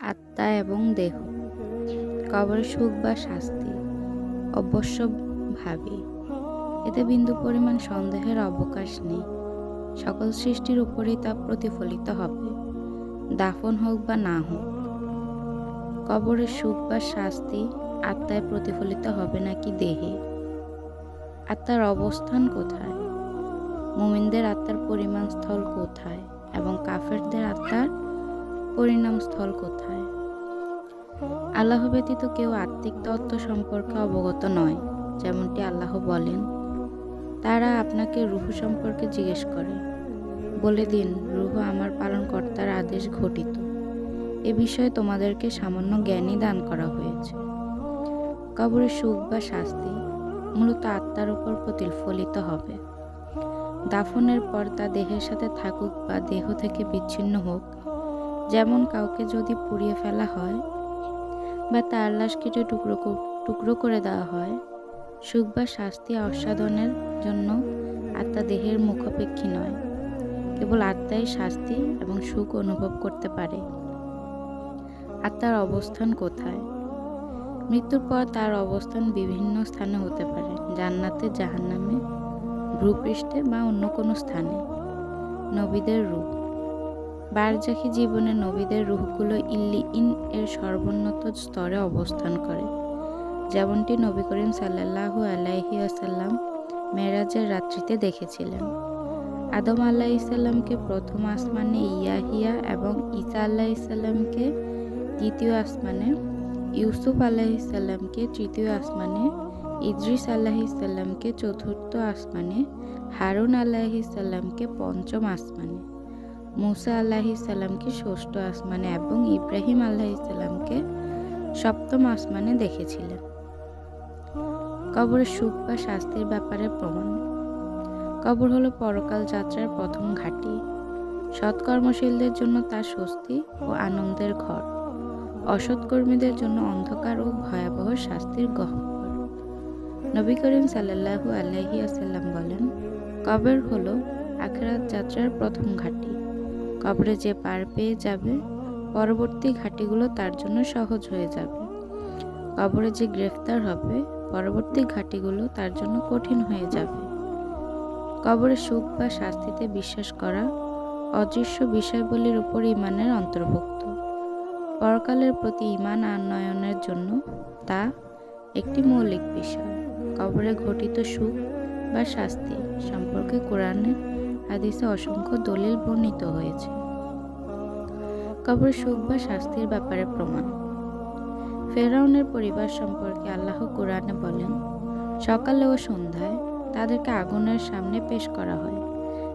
আত্মা এবং দেহ। কবরের সুখ বা শাস্তি অবশ্যভাবী এতে বিন্দু পরিমাণ সন্দেহের অবকাশ নেই। সকল সৃষ্টির উপরেই তা প্রতিফলিত হবে, দাফন হোক বা না হোক। কবরের সুখ বা শাস্তি আত্মায় প্রতিফলিত হবে নাকি দেহে? আত্মার অবস্থান কোথায়? মুমিনদের আত্মার পরিমাণ স্থল কোথায়? এবং কাফেরদের আত্মার পরিণাম স্থল কোথায়? আল্লাহ ব্যতীত কেউ আত্মিক তত্ত্ব সম্পর্কে অবগত নয়, যেমনটি আল্লাহ বলেন। তারা আপনাকে রুহ সম্পর্কে জিজ্ঞেস করে, বলে দিন, রুহ আমার পালনকর্তার আদেশ ঘটিত। এ বিষয়ে তোমাদেরকে সামান্য জ্ঞানই দান করা হয়েছে। কবরের সুখ বা শাস্তি মূলত আত্মার উপর প্রতিফলিত হবে। দাফনের পর তা দেহের সাথে থাকুক বা দেহ থেকে বিচ্ছিন্ন হোক যেমন কাউকে যদি পুড়িয়ে ফেলা হয় বা তার লাশ কেটে টুকরো টুকরো করে দেওয়া হয়, সুখ বা শাস্তি আস্বাদনের জন্য আত্মা দেহের মুখাপেক্ষী নয়। কেবল আত্মাই শাস্তি এবং সুখ অনুভব করতে পারে। আত্মার অবস্থান কোথায়? মৃত্যুর পর তার অবস্থান বিভিন্ন স্থানে হতে পারে, জান্নাতে, জাহান্নামে, ভূপৃষ্ঠে বা অন্য কোনো স্থানে। নবীদের রূপ। বারজাখি জীবনে নবীদের রূহগুলো ইল্লি ইন এর সর্বোন্নত স্তরে অবস্থান করে। যেমনটি নবী করিম সাল্লাল্লাহু আলাইহি আসাল্লাম মেরাজের রাত্রিতে দেখেছিলেন। আদম আল্লাহ ইসাল্লামকে প্রথম আসমানে ইয়াহিয়া এবং ইসা আল্লাহ ইসাল্লামকে দ্বিতীয় আসমানে, ইউসুফ আল্লাহ ইসাল্লামকে তৃতীয় আসমানে, ইদ্রিস আল্লাহ ইসাল্লামকে চতুর্থ আসমানে, হারুন আল্লাহ ইসাল্লামকে পঞ্চম আসমানে। মুসা আল্লাহ ইসাল্লামকে ষষ্ঠ আসমানে এবং ইব্রাহিম আল্লাহ ইসাল্লামকে সপ্তম আসমানে দেখেছিলেন। কবরের সুখ বা শাস্তির ব্যাপারে প্রমাণ। কবর হলো পরকাল যাত্রার প্রথম ঘাঁটি। সৎকর্মশীলদের জন্য তার স্বস্তি ও আনন্দের ঘর। অসৎকর্মীদের জন্য অন্ধকার ও ভয়াবহ শাস্তির গহ্বর। নবী করিম সাল্লাল্লাহু আলাইহি আসাল্লাম বলেন, কবর হলো আখেরাত যাত্রার প্রথম ঘাঁটি। কবরে যে পার পেয়ে যাবে, পরবর্তী ঘাটিগুলো তার জন্য সহজ হয়ে যাবে। কবরে যে গ্রেফতার হবে, পরবর্তী ঘাটিগুলো তার জন্য কঠিন হয়ে যাবে। কবরে সুখ বা শাস্তিতে বিশ্বাস করা অদৃশ্য বিষয়বলির উপর ইমানের অন্তর্ভুক্ত। পরকালের প্রতি ইমান আনয়নের জন্য তা একটি মৌলিক বিষয়। কবরে ঘটিত সুখ বা শাস্তি সম্পর্কে কোরআনে হাদিসে অসংখ্য দলিল বর্ণিত হয়েছে। কবর সুখ বা শাস্তির ব্যাপারে প্রমাণ। ফেরাউনের পরিবার সম্পর্কে আল্লাহ কোরআনে বলেন, সকালে ও সন্ধ্যায় তাদেরকে আগুনের সামনে পেশ করা হয়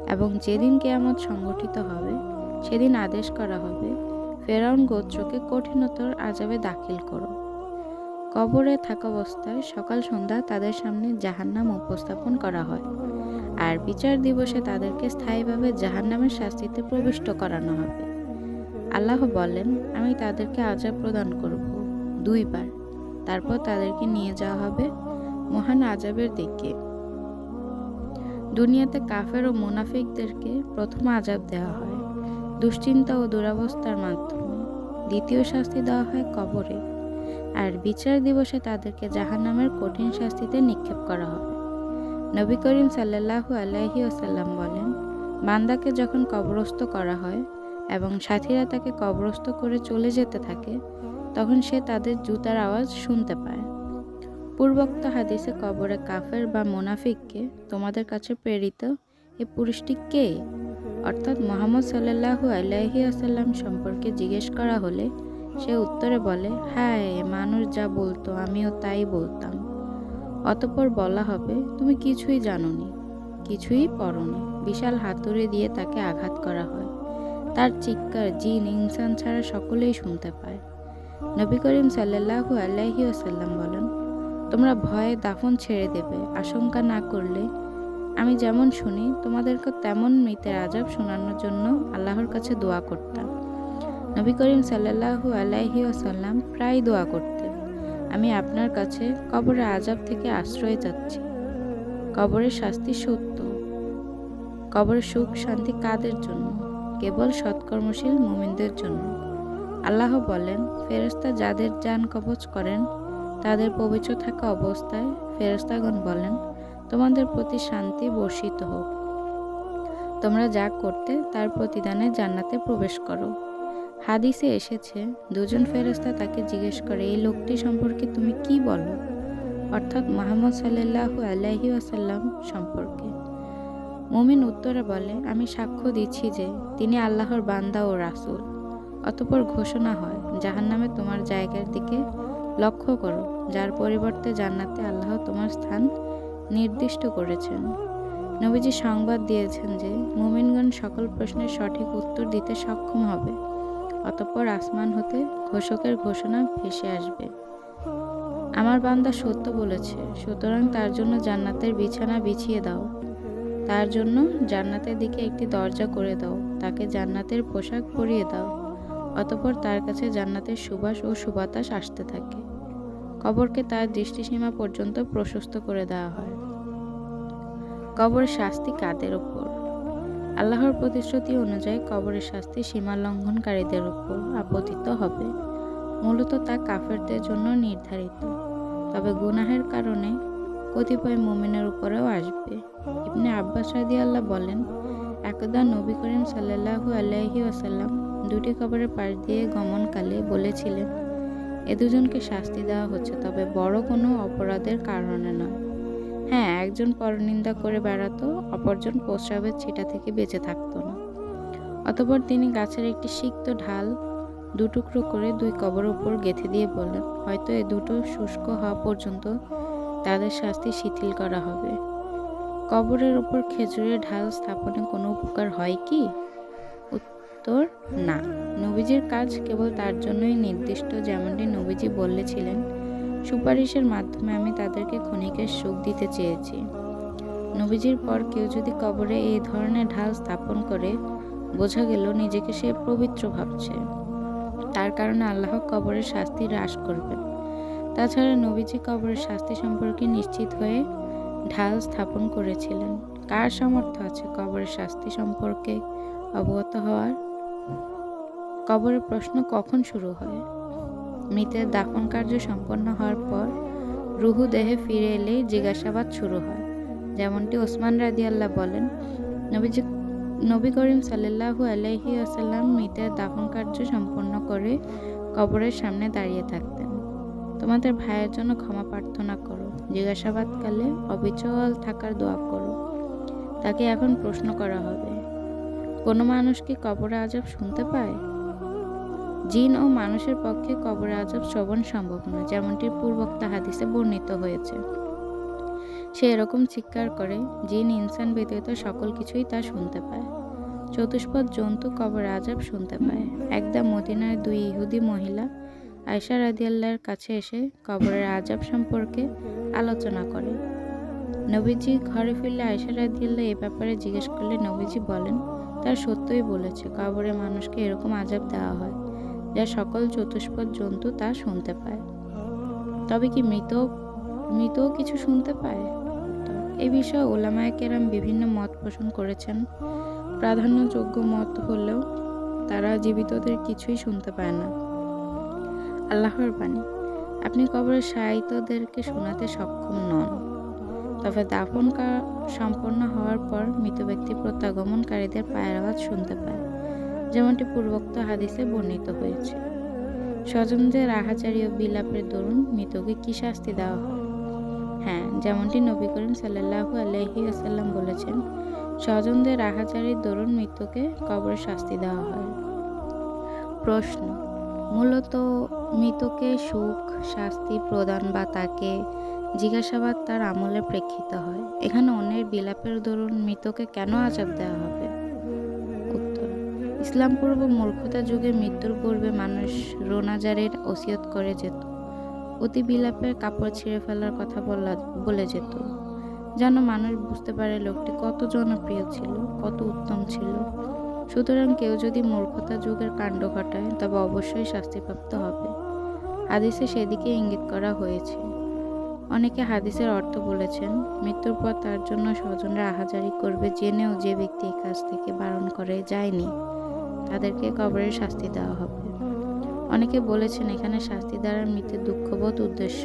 এবং যেদিন কেয়ামত সংগঠিত হবে, সেদিন আদেশ করা হবে, ফেরাউন গোত্রকে কঠিনতর আজাবে দাখিল করো। কবরে থাকা অবস্থায় সকাল সন্ধ্যা তাদের সামনে জাহান্নাম উপস্থাপন করা হয়। আর বিচার দিবসে তাদেরকে স্থায়ীভাবে জাহান্নামের শাস্তিতে প্রবিষ্ট করানো হবে। আল্লাহ বলেন আমি তাদেরকে আজাব প্রদান করব দুইবার। তারপর তাদেরকে নিয়ে যাওয়া হবে মহান আজাবের দিকে। দুনিয়াতে কাফের ও মুনাফিকদেরকে প্রথম আজাব দেওয়া হয় দুশ্চিন্তা ও দুরাবস্থার মাধ্যমে। দ্বিতীয় শাস্তি দেওয়া হয় কবরে। আর বিচার দিবসে তাদেরকে জাহান্নামের কঠিন শাস্তিতে নিক্ষেপ করা হবে। নবী করিম সাল্লাল্লাহু আলাইহি ওসাল্লাম বলেন, বান্দাকে যখন কবরস্থ করা হয় এবং সাথীরা তাকে কবরস্থ করে চলে যেতে থাকে, তখন সে তাদের জুতার আওয়াজ শুনতে পায়। পূর্বোক্ত হাদিসে কবরে কাফের বা মোনাফিককে তোমাদের কাছে প্রেরিত এ পুরুষটি কে? অর্থাৎ মোহাম্মদ সাল্লাল্লাহু আলাইহি আসাল্লাম সম্পর্কে জিজ্ঞেস করা হলে সে উত্তরে বলে হ্যাঁ মানুষ যা বলতো আমিও তাই বলতাম। অতপর বলা হবে, তুমি কিছুই জানোনি, কিছুই পড়নি। বিশাল হাতুড়ি দিয়ে তাকে আঘাত করা হয়। তার চিৎকার, জিন, ইনসান ছাড়া সকলেই শুনতে পায়। নবী করিম সাল্লাল্লাহু আলাইহি আসাল্লাম বলেন, তোমরা ভয়ে দাফন ছেড়ে দেবে, আশঙ্কা না করলে। আমি যেমন শুনি, তোমাদেরকে তেমন মৃতের আজাব শোনানোর জন্য আল্লাহর কাছে দোয়া করতাম। নবী করিম সাল্লাল্লাহু আলাইহি আসাল্লাম প্রায় দোয়া করতেন। আমি আপনার কাছে কবরের আজাব থেকে আশ্রয় চাচ্ছি কবরের শাস্তি সত্য। কবরের সুখ শান্তি কাদের জন্য? কেবল সৎকর্মশীল মুমিনদের জন্য। আল্লাহ বলেন, ফেরেশতা যাদের যান কবচ করেন, তাদের পবিত্র থাকা অবস্থায় ফেরেশতাগণ বলেন, তোমাদের প্রতি শান্তি বর্ষিত হোক। তোমরা যা করতে তার প্রতিদানে জান্নাতে প্রবেশ করো। হাদিসে এসেছে, দুজন ফেরেশতা তাকে জিজ্ঞেস করে, এই লোকটি সম্পর্কে তুমি কি বলো? অর্থাৎ মোহাম্মদ সাল্লাল্লাহু আলাইহি ওয়াসাল্লাম সম্পর্কে। মুমিন উত্তরে বলে, আমি সাক্ষ্য দিচ্ছি যে তিনি আল্লাহর বান্দা ও রাসুল। অতপর ঘোষণা হয়, জাহান্নামে তোমার জায়গার দিকে লক্ষ্য করো, যার পরিবর্তে জান্নাতে আল্লাহ তোমার স্থান নির্দিষ্ট করেছেন। নবীজি সংবাদ দিয়েছেন যে মুমিনগণ সকল প্রশ্নের সঠিক উত্তর দিতে সক্ষম হবে। অতঃপর আসমান হতে ঘোষকের ঘোষণা ভেসে আসবে। আমার বান্দা সত্য বলেছে, সুতরাং তার জন্য জান্নাতের বিছানা বিছিয়ে দাও। তার জন্য জান্নাতের দিকে একটি দরজা করে দাও, তাকে জান্নাতের পোশাক পরিয়ে দাও। অতপর তার কাছে জান্নাতের সুবাস ও সুবাতাস আসতে থাকে। কবরকে তার দৃষ্টিসীমা পর্যন্ত প্রশস্ত করে দেওয়া হয়। কবরের শাস্তি কাদের ওপর? আল্লাহর প্রতিশ্রুতি অনুযায়ী কবরের শাস্তি সীমা লঙ্ঘনকারীদের উপর আপতিত হবে। মূলত তা কাফেরদের জন্য নির্ধারিত। তবে গুনাহের কারণে কতিপয় মুমিনের উপরেও আসবে। ইবনে আব্বাস রাদি আল্লাহ বলেন, একদা নবী করিম সাল্লাহু আলাইহি আসাল্লাম দুটি কবরের পাশ দিয়ে গমনকালে বলেছিলেন, এ দুজনকে শাস্তি দেওয়া হচ্ছে, তবে বড় কোনো অপরাধের কারণে নয়। একজন পরনিন্দা করে বেড়াতো, অপরজন প্রস্রাবের ছিটা থেকে বেঁচে থাকতো না। অতপর তিনি গাছের একটি সিক্ত ঢাল দুটুকরো করে দুই কবর উপর গেঁথে দিয়ে বললেন, হয়তো এ দুটো শুষ্ক হওয়া পর্যন্ত তাদের শাস্তি শিথিল করা হবে। কবরের উপর খেজুরের ঢাল স্থাপনে কোনো উপকার হয় কি? উত্তর, না। নবীজির কাজ কেবল তার জন্যই নির্দিষ্ট, যেমনটি নবীজি বলেছিলেন সুপারিশের মাধ্যমে আমি তাদেরকে ক্ষণিকের সুখ দিতে চেয়েছি। নবীজির পর কেউ যদি কবরে এই ধরনের ঢাল স্থাপন করে, বোঝা গেল নিজেকে সে পবিত্র ভাবছে। তার কারণে আল্লাহ কবরের শাস্তি হ্রাস করবেন। তাছাড়া নবীজি কবরের শাস্তি সম্পর্কে নিশ্চিত হয়ে ঢাল স্থাপন করেছিলেন। কার সামর্থ্য আছে কবরের শাস্তি সম্পর্কে অবগত হওয়ার? কবরের প্রশ্ন কখন শুরু হয়? মৃতের দাফন কার্য সম্পন্ন হওয়ার পর রুহু দেহে ফিরে এলেই জিজ্ঞাসাবাদ শুরু হয়। যেমনটি ওসমান রাদিয়াল্লাহ বলেন, নবীজি নবী করিম সাল্লাহু আলাইহি আসাল্লাম মৃতের দাফন কার্য সম্পন্ন করে কবরের সামনে দাঁড়িয়ে থাকতেন। তোমাদের ভাইয়ের জন্য ক্ষমা প্রার্থনা করো, জিজ্ঞাসাবাদকালে অবিচল থাকার দোয়া করো। তাকে এখন প্রশ্ন করা হবে, কোনো মানুষ কি কবরে আজব শুনতে পায়? জিন ও মানুষের পক্ষে কবর আজব শ্রবণ সম্ভব নয়, যেমনটি পূর্বোক্ত হাদিসে বর্ণিত হয়েছে। সে এরকম চিৎকার করে, জিন ইনসান ব্যতীত সকল কিছুই তা শুনতে পায়। চতুষ্পদ জন্তু কবর আজাব শুনতে পায়। একদা মদিনার দুই ইহুদি মহিলা আয়সা রাদিয়াল্লার কাছে এসে কবরের আজাব সম্পর্কে আলোচনা করে। নবীজি ঘরে ফিরলে আয়সা রাদিয়াল্লাহ এ ব্যাপারে জিজ্ঞেস করলে নবীজি বলেন, তার সত্যই বলেছে, কবরে মানুষকে এরকম আজাব দেওয়া হয়। যা সকল চতুষ্পদ জন্তু তা শুনতে পায়। তবে কি মৃত মৃতও কিছু শুনতে পায়? এ বিষয়ে ওলামায় কেরাম বিভিন্ন মত পোষণ করেছেন। প্রাধান্যযোগ্য মত হলেও তারা জীবিতদের কিছুই শুনতে পায় না। আল্লাহর বাণী, আপনি কবরের সাহিত্যদেরকে শোনাতে সক্ষম নন। তবে দাফন সম্পন্ন হওয়ার পর মৃত ব্যক্তি প্রত্যাগমনকারীদের পায়ের আওয়াজ শুনতে পায়। যেমনটি পূর্বোক্ত হাদিসে বর্ণিত হয়েছে। স্বজনদের আহাচারি ও বিলাপের দরুন মৃতকে কি শাস্তি দেওয়া হয়? হ্যাঁ যেমনটি নবী করিম সাল্লাহু আলহি আসাল্লাম বলেছেন, স্বজনদের আহাচারির দরুন মৃত্যুকে কবরে শাস্তি দেওয়া হয়। প্রশ্ন, মূলত মৃতকে সুখ, শাস্তি প্রদান বা তাকে জিজ্ঞাসাবাদ তার আমলে প্রেক্ষিত হয়। এখানে অন্যের বিলাপের দরুন মৃতকে কেন আজাব দেওয়া হবে? ইসলাম পূর্ব মূর্খতা যুগে মৃত্যুর পূর্বে মানুষ রোনাজারের ওসিয়ত করে যেত। অতি বিলাপের কাপড় ছিঁড়ে ফেলার কথা বলা, বলে যেত। যেন মানুষ বুঝতে পারে লোকটি কত জনপ্রিয় ছিল, কত উত্তম ছিল। সুতরাং কেউ যদি মূর্খতা যুগের কাণ্ড ঘটায়, তবে অবশ্যই শাস্তিপ্রাপ্ত হবে। হাদিসে সেদিকে ইঙ্গিত করা হয়েছে। অনেকে হাদিসের অর্থ বলেছেন, মৃত্যুর পর তার জন্য স্বজনরা আহাজারি করবে, জেনেও যে ব্যক্তি এই কাজ থেকে বারণ করে যায়নি। তাদেরকে কবরের শাস্তি দেওয়া হবে। অনেকে বলেছেন এখানে শাস্তি দ্বারা মৃত্যুর দুঃখবোধ উদ্দেশ্য,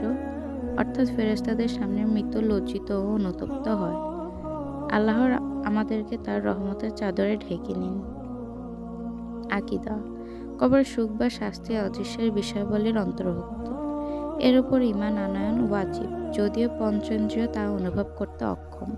অর্থাৎ ফেরেস্তাদের সামনে মৃত্যু লজ্জিত ও অনুতপ্ত হয়। আল্লাহর আমাদেরকে তার রহমতের চাদরে ঢেকে নিন। আকিদা, কবর সুখ বা শাস্তি অদৃশ্যের বিষয়বলীর অন্তর্ভুক্ত। এর উপর ইমান আনয়ন ওয়াজিব, যদিও পঞ্চেন্দ্রিয় তা অনুভব করতে অক্ষম।